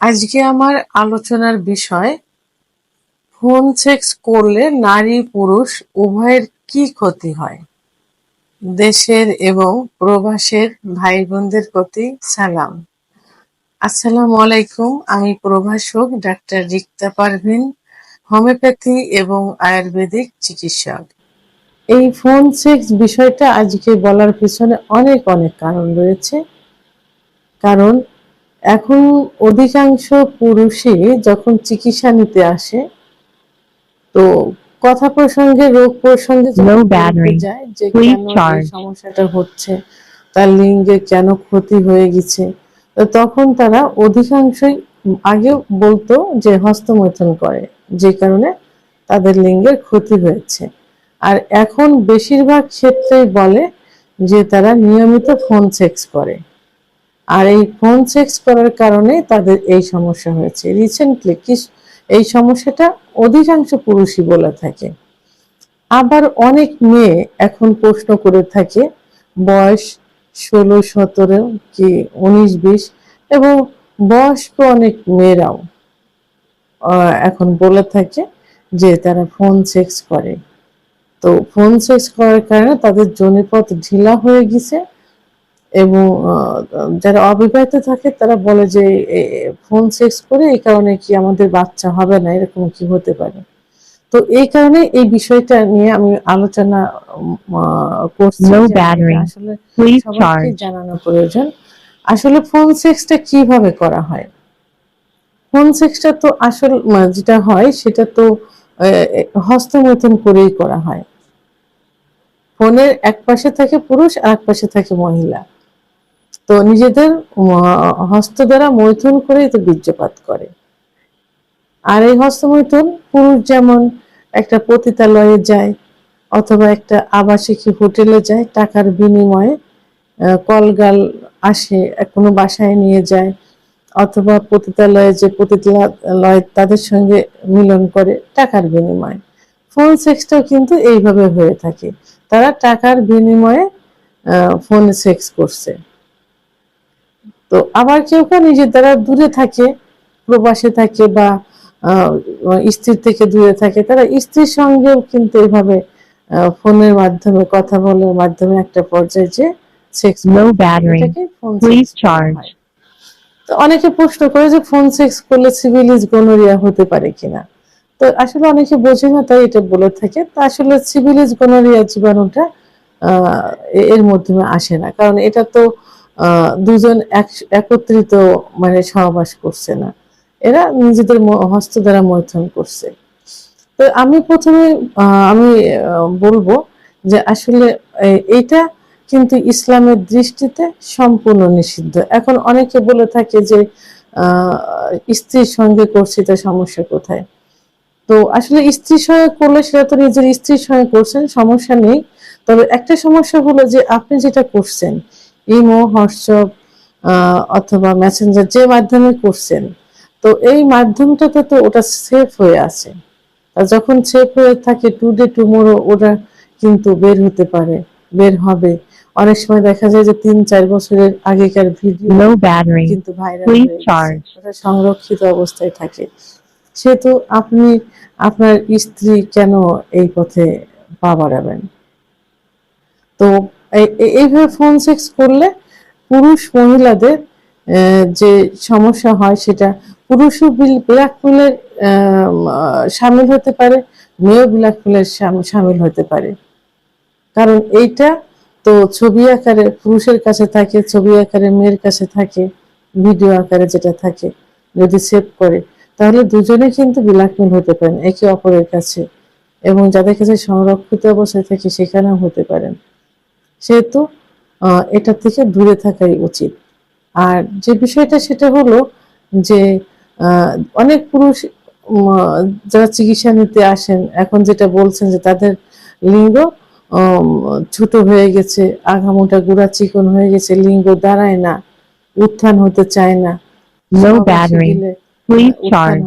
আজকে আমার আলোচনার বিষয়, ফোন সেক্স করলে নারী পুরুষ উভয়ের কি ক্ষতি হয়? দেশের এবং প্রবাসের ভাই বোনদের প্রতি সালাম। আসসালামু আলাইকুম, আমি প্রভাষক ডাক্তার রিক্তা পারভিন, হোমিওপ্যাথি এবং আয়ুর্বেদিক চিকিৎসক। এই ফোন সেক্স বিষয়টা আজকে বলার পিছনে অনেক অনেক কারণ রয়েছে। কারণ এখন অধিকাংশ পুরুষই যখন চিকিৎসা নিতে আসে তো কথা প্রসঙ্গে রোগ প্রসঙ্গে. যায় যে. সমস্যাটা হচ্ছে তার লিঙ্গে কেন ক্ষতি হয়ে গেছে তো তখন তারা অধিকাংশই আগে বলতো যে হস্তমৈথুন করে যে কারণে তাদের লিঙ্গের ক্ষতি হয়েছে আর এখন বেশিরভাগ ক্ষেত্রেই বলে যে তারা নিয়মিত ফোন সেক্স করে আর এই ফোন সেক্স করার কারণে তাদের এই সমস্যা হয়েছে। রিসেন্টলি কি এই সমস্যাটা অধিকাংশ পুরুষই বলে থাকে। আবার অনেক মেয়ে এখন প্রশ্ন করে থাকে, বয়স ষোলো, সতেরো কি উনিশ, বিশ? এবং বয়স্ক অনেক মেয়েরাও এখন বলে থাকে যে তারা ফোন সেক্স করে। তো ফোন সেক্স করার কারণে তাদের জনিপথ ঢিলা হয়ে গেছে। এবং যারা অবিবাহিত থাকে তারা বলে যে ফোন সেক্স করে এই কারণে কি আমাদের বাচ্চা হবে না? এরকম কি হতে পারে? তো এই কারণে এই বিষয়টা নিয়ে আমি আলোচনা করছি. আসলে সবাইকে. জানানো প্রয়োজন। আসলে ফোন সেক্সটা কীভাবে করা হয়? ফোন সেক্সটা তো আসল যেটা হয় সেটা তো হস্তমৈথুন করেই করা হয়। ফোনের এক পাশে থাকে পুরুষ আর এক পাশে থাকে মহিলা। তো নিজেদের হস্ত দ্বারা মৈথুন করেই তো বীর্যপাত করে। আর এই হস্তমৈথুন পুরুষ যেমন একটা পতিতালয়ে যায় অথবা একটা আবাসিক হোটেলে যায়, টাকার বিনিময়ে কলগাল আসে, কোনো বাসায় নিয়ে যায় অথবা পতিতালয়ে যে পতিতালয় তাদের সঙ্গে মিলন করে টাকার বিনিময়ে। ফোন সেক্সটাও কিন্তু এইভাবে হয়ে থাকে। তারা টাকার বিনিময়ে ফোন সেক্স করছে। তো আবার কেউ কেউ নিজের দ্বারা দূরে থাকে প্রবাসে থাকে বা স্ত্রীর থেকে দূরে থাকে তারা স্ত্রীর সঙ্গেও কিন্তু এইভাবে আহ, ফোনের মাধ্যমে কথা বলার মাধ্যমে একটা পর্যায়ে যে সেক্স তো অনেকে প্রশ্ন করে যে ফোন সেক্স করলে সিভিলিস গোনোরিয়া হতে পারে কিনা। তো আসলে অনেকে বোঝে না তাই এটা বলে থাকে। তা আসলে সিভিলিস গোনোরিয়া জীবাণুটা আহ, এর মাধ্যমে আসে না। কারণ এটা তো দুজন এক- একত্রিত মানে সহবাস করছে না। এরা নিজেদের হস্ত দ্বারা মৈথুন করছে। তো আমি প্রথমে আমি বলব যে আসলে এটা কিন্তু ইসলামের দৃষ্টিতে সম্পূর্ণ নিষিদ্ধ। এখন অনেকে বলে থাকে যে স্ত্রীর সঙ্গে করছি তা সমস্যা কোথায়? তো আসলে স্ত্রীর সঙ্গে করলে সেটা তো নিজের স্ত্রীর সঙ্গে করছেন, সমস্যা নেই। তবে একটা সমস্যা হলো যে আপনি যেটা করছেন ইমো হোয়াটসঅ্যাপ অথবা মেসেঞ্জার যে মাধ্যমে করছেন তো এই মাধ্যমটাতে তো ওটা সেফ হয়ে আছে। আর যখন সেফ হয়ে থাকে টুডে টুমোরো ওটা কিন্তু বের হতে পারে বের হবে। অনেক সময় দেখা যায় যে তিন চার বছরের আগেকার ভিডিও কিন্তু ভাইরাল সংরক্ষিত অবস্থায় থাকে। সেহেতু আপনি আপনার স্ত্রী কেন এই পথে পা বাড়াবেন? তো এইভাবে ফোন সেক্স করলে পুরুষ মহিলাদের যে সমস্যা হয় সেটা পুরুষও ব্ল্যাকমেলের সামিল হতে পারে মেয়েও ব্ল্যাকমেলের সামিল হতে পারে। কারণ এইটা তো ছবি আকারে, পুরুষের কাছে থাকে, ছবি আকারে মেয়ের কাছে থাকে ভিডিও আকারে যেটা থাকে, যদি সেভ করে, তাহলে দুজনে কিন্তু ব্ল্যাকমেল হতে পারেন, একে অপরের কাছে, এবং যাদের কাছে সংরক্ষিত অবস্থায় থাকে সেখানেও হতে পারেন। সেহেতু এটা থেকে দূরে থাকাই উচিত। আর যে বিষয়টা সেটা হলো যে অনেক পুরুষ যারা চিকিৎসা নিতে আসেন এখন যেটা বলছেন যে তাদের লিঙ্গ ছোট হয়ে গেছে আঘামোটা গুড়া চিকন হয়ে গেছে লিঙ্গ দাঁড়ায় না উত্থান হতে চায় না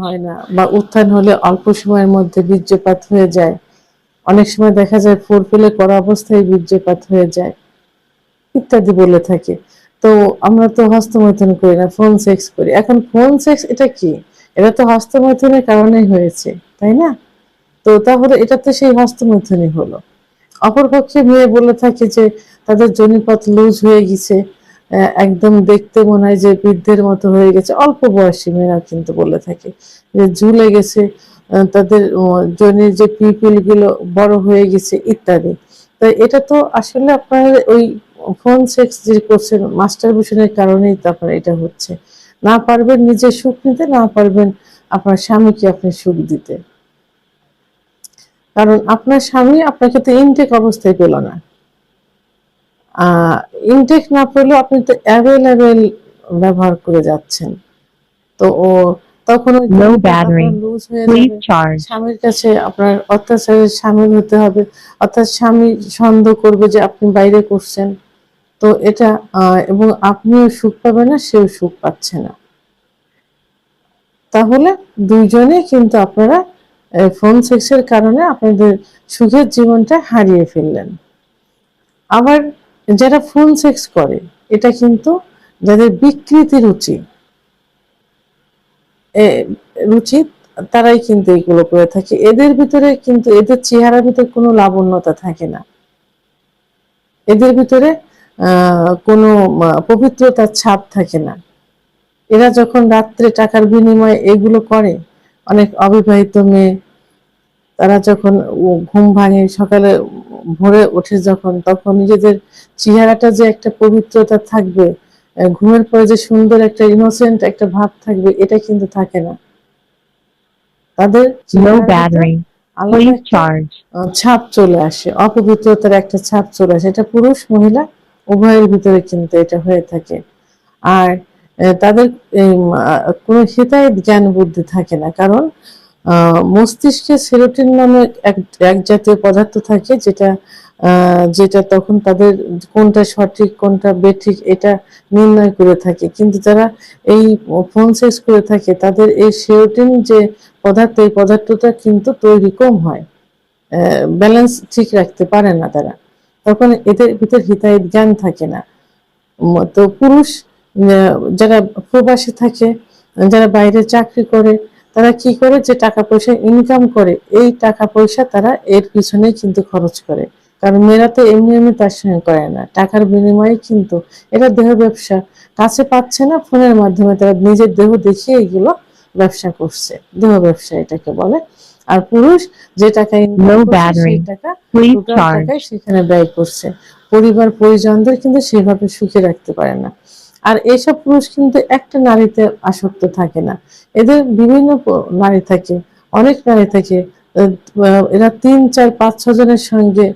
হয় না বা উত্থান হলে অল্প সময়ের মধ্যে বীর্যপাত হয়ে যায় অনেক সময় দেখা যায় ফোর পেলে করা অবস্থায় বীর্যপাত হয়ে যায়, ইত্যাদি বলে থাকে। তো আমরা তো হস্তমৈথন করি না ফোন সেক্স করি। এখন ফোন সেক্স এটা কি? এটা তো হস্তমৈথনের কারণেই হয়েছে, তাই না? তো তাহলে এটা তো সেই হস্তমৈথুনই হলো। অপরপক্ষে মেয়ে বলে থাকে যে তাদের জনিপথ লুজ হয়ে গেছে একদম দেখতে মনে হয় যে বৃদ্ধের মতো হয়ে গেছে। অল্প বয়সী মেয়েরা কিন্তু বলে থাকে যে ঝুলে গেছে তাদের জনির যে পিপিলগুলো বড় হয়ে গেছে ইত্যাদি। তো এটা তো আসলে আপনার ওই ফোন সেক্স যে করছেন মাস্টার মাস্টারবেশনের কারণেই তো আপনার এটা হচ্ছে। না পারবেন নিজে সুখ নিতে, না পারবেন আপনার স্বামীকে আপনি সুখ দিতে। কারণ আপনার স্বামী আপনাকে তো ইনটেক অবস্থায় পেল না। ইনটেক না পেলেও আপনি তো অ্যাভেলেবেল ব্যবহার করে যাচ্ছেন। তো ও তখন হয়ে Please যাবে। charge. স্বামীর কাছে আপনার অত্যাচারের সামিল হতে হবে অর্থাৎ স্বামী সন্দেহ করবে যে আপনি বাইরে করছেন তো এটা এবং আপনিও সুখ পাবেন না সেও সুখ পাচ্ছে না তাহলে দুইজনে কিন্তু আপনারা ফোন সেক্সের কারণে আপনাদের সুখের জীবনটা হারিয়ে ফেললেন আবার যারা ফোন সেক্স করে এটা কিন্তু যাদের বিকৃতি রুচি রুচি, তারাই কিন্তু এগুলো করে থাকে। এদের ভিতরে কিন্তু, এদের চেহারার ভিতরে কোনো লাবণ্যতা থাকে না। এদের ভিতরে কোনো পবিত্রতার ছাপ থাকে না। এরা যখন রাত্রে টাকার বিনিময়ে এগুলো করে, অনেক অবিবাহিত মেয়ে, তারা যখন ঘুম ভাঙে, সকালে ভোরে ওঠে যখন, তখন নিজেদের চেহারাটা যে একটা পবিত্রতা থাকবে ঘুমের পরে যে সুন্দর একটা ইনোসেন্ট একটা ভাব থাকবে এটা কিন্তু থাকে না। তাদের ছাপ চলে আসে অপবিত্রতার একটা ছাপ চলে আসে। এটা পুরুষ মহিলা উভয়ের ভিতরে কিন্তু এটা হয়ে থাকে। আর তাদের কোনো হিতায়ত জ্ঞান বুদ্ধি থাকে না। কারণ আহ, মস্তিষ্কে সেরোটিন নামে এক এক জাতীয় পদার্থ থাকে যেটা যেটা তখন তাদের কোনটা সঠিক, কোনটা বেঠিক এটা নির্ণয় করে থাকে। কিন্তু যারা এই ফোন সেক্স করে থাকে, তাদের এই সেরোটিন যে পদার্থ, এই পদার্থটা কিন্তু তৈরি কম হয়। ব্যালেন্স ঠিক রাখতে পারে না তারা। তখন এদের ভিতর হিতাহিত জ্ঞান থাকে না। তো পুরুষ যারা প্রবাসী থাকে, যারা বাইরে চাকরি করে তারা কি করে? যে টাকা পয়সা ইনকাম করে এই টাকা পয়সা তারা এর পিছনে কিন্তু খরচ করে। কারণ মেয়েরা তো এমনি এমনি তার সঙ্গে করে না। টাকার বিনিময়ে কিন্তু এটা দেহ ব্যবসা। কাছে পাচ্ছে না ফোনের মাধ্যমে তারা নিজের দেহ দেখিয়ে এগুলো ব্যবসা করছে। দেহ ব্যবসা এটাকে বলে। আর পুরুষ যে টাকা টাকা সেখানে ব্যয় করছে। পরিবার পরিজনদের কিন্তু সেভাবে সুখে রাখতে পারে না। আর এইসব পুরুষ কিন্তু একটা নারীতে আসক্ত থাকে না। এদের বিভিন্ন নারী থাকে, অনেক নারী থাকে এরা তিন, চার, পাঁচ, ছ জনের সঙ্গে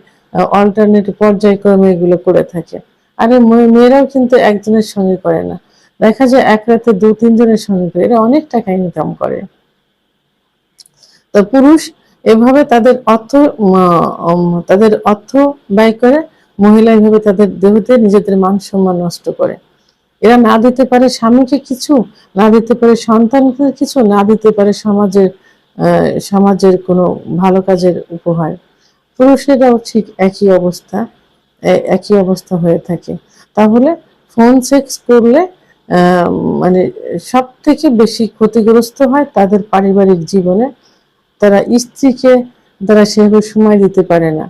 অল্টারনেট পর্যায়ক্রমে এগুলো করে থাকে। আর মেয়েরাও কিন্তু একজনের সঙ্গে করে না। দেখা যায় এক রাতে দু তিনজনের সঙ্গে করে। এরা অনেক টাকা ইনকাম করে। তো পুরুষ এভাবে তাদের অর্থ তাদের অর্থ ব্যয় করে। মহিলা এভাবে তাদের দেহতে নিজেদের মান সম্মান নষ্ট করে। এরা না দিতে পারে স্বামীকে কিছু, না দিতে পারে সন্তানকে কিছু, না দিতে পারে সমাজের সমাজের কোনো ভালো কাজের উপহার। পুরুষেরাও ঠিক একই অবস্থা একই অবস্থা হয়ে থাকে। তাহলে ফোন সেক্স করলে মানে সব থেকে বেশি ক্ষতিগ্রস্ত হয় তাদের পারিবারিক জীবনে। তারা স্ত্রীকে, তারা সেভাবে সময় দিতে পারে না।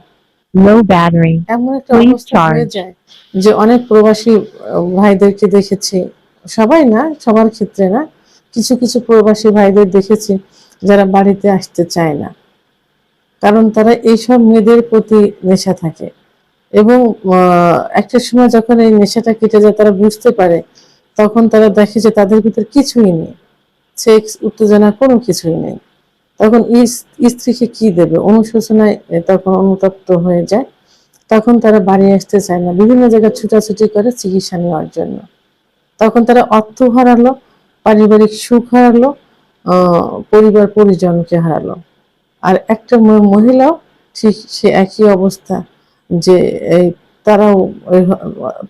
Low battery. এমন একটা অবস্থা হয়ে charge. যায় যে অনেক প্রবাসী ভাইদেরকে দেখেছি সবাই না সবার ক্ষেত্রে না কিছু কিছু প্রবাসী ভাইদের দেখেছি যারা বাড়িতে আসতে চায় না কারণ তারা এইসব মেয়েদের প্রতি নেশা থাকে এবং একটা সময় যখন এই নেশাটা কেটে যায় তারা বুঝতে পারে তখন তারা দেখে যে তাদের ভিতর কিছুই নেই সেক্স উত্তেজনা কোনো কিছুই নেই তখন স্ত্রীকে কি দেবে? অনুশোচনায় তখন অনুতপ্ত হয়ে যায়। তখন তারা বাড়ি আসতে চায় না। বিভিন্ন জায়গায় ছুটাছুটি করে চিকিৎসা নেওয়ার জন্য। তখন তারা অর্থ হারালো, পারিবারিক সুখ হারালো পরিবার পরিজনকে হারালো। আর একটা মহিলাও ঠিক সে একই অবস্থা যে তারাও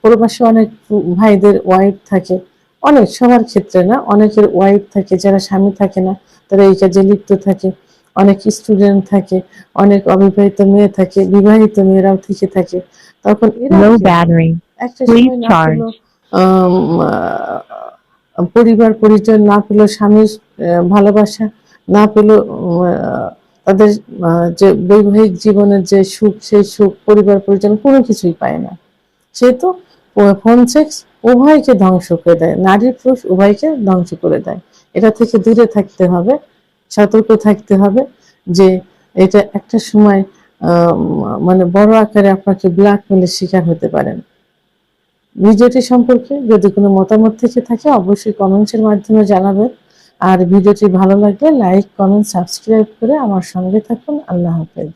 প্রবাসী অনেক ভাইদের ওয়াইফ থাকে। অনেক সবার ক্ষেত্রে না? অনেকের ওয়াইফ থাকে যারা স্বামী থাকে না তারা এই কাজে লিপ্ত থাকে অনেক স্টুডেন্ট থাকে অনেক অবিবাহিত মেয়ে থাকে বিবাহিত মেয়েরাও থেকে থাকে তখন. একটা পরিবার পরিচয় না পেল স্বামীর ভালোবাসা না পেল তাদের যে বৈবাহিক জীবনের যে সুখ সেই সুখ পরিবার পরিজন কোনো কিছুই পায় না। সেহেতু ফোন সেক্স উভয়কে ধ্বংস করে দেয়। নারী পুরুষ উভয়কে ধ্বংস করে দেয়। এটা থেকে দূরে থাকতে হবে, সতর্ক থাকতে হবে যে এটা একটা সময় মানে বড় আকারে আপনাকে ব্ল্যাকমেলের শিকার হতে পারেন ভিডিওটি সম্পর্কে যদি কোনো মতামত থেকে থাকে, অবশ্যই কমেন্টসের মাধ্যমে জানাবেন। আর ভিডিওটি ভালো লাগলে লাইক, কমেন্ট, সাবস্ক্রাইব করে আমার সঙ্গে থাকুন। আল্লাহ হাফেজ।